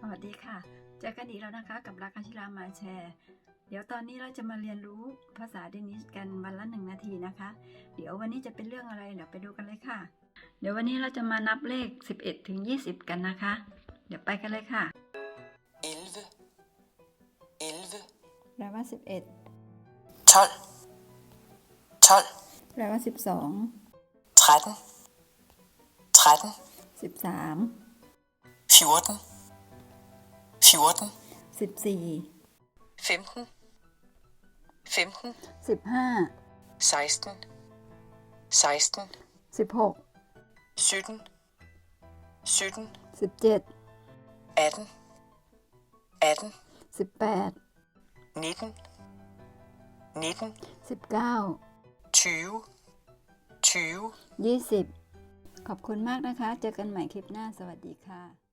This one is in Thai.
สวัสดีค่ะ เจอกันอีกแล้วนะคะกับรักอาชิรามาแชร์ เดี๋ยวตอนนี้เราจะมาเรียนรู้ภาษาเดนิสกันวันละหนึ่งนาทีนะคะ เดี๋ยววันนี้จะเป็นเรื่องอะไรเดี๋ยวไปดูกันเลยค่ะ เดี๋ยววันนี้เราจะมานับเลข 11 ถึง 20 กันนะคะ เดี๋ยวไปกันเลยค่ะ 11, 11, แปลว่า 12, 12, 11แปลว่า 13, 13, 12 14, 14, 13 15, 15, 15 16, 16, 16 17, 17, 17 18, 18, 18 19, 19, 19 20, 20. 20ขอบคุณมากนะคะ เจอกันใหม่คลิปหน้า สวัสดีค่ะ